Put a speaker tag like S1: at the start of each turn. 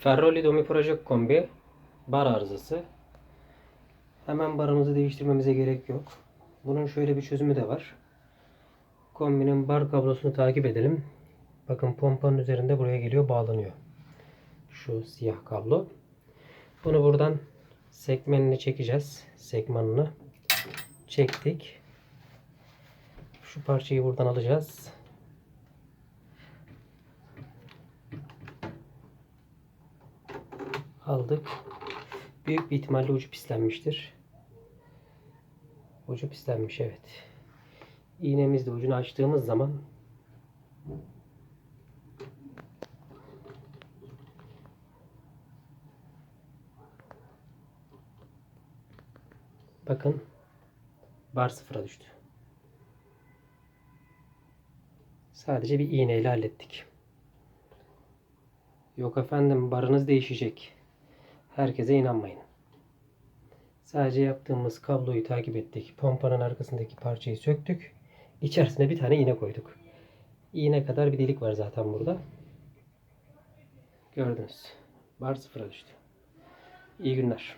S1: Ferroli Domi Project Kombi bar arızası. Hemen barımızı değiştirmemize gerek yok. Bunun şöyle bir çözümü de var. Kombinin bar kablosunu takip edelim. Bakın pompanın üzerinde buraya geliyor bağlanıyor. Şu siyah kablo. Bunu buradan sekmenini çekeceğiz. Sekmanını çektik. Şu parçayı buradan alacağız. Aldık. Büyük bir ihtimalle ucu pislenmiştir. Ucu pislenmiş evet. İğnemizle ucunu açtığımız zaman bakın bar sıfıra düştü. Sadece bir iğneyle hallettik. Yok efendim barınız değişecek. Herkese inanmayın. Sadece yaptığımız kabloyu takip ettik. Pompanın arkasındaki parçayı söktük. İçerisine bir tane iğne koyduk. İğne kadar bir delik var zaten burada. Gördünüz. Bar sıfıra düştü. İyi günler.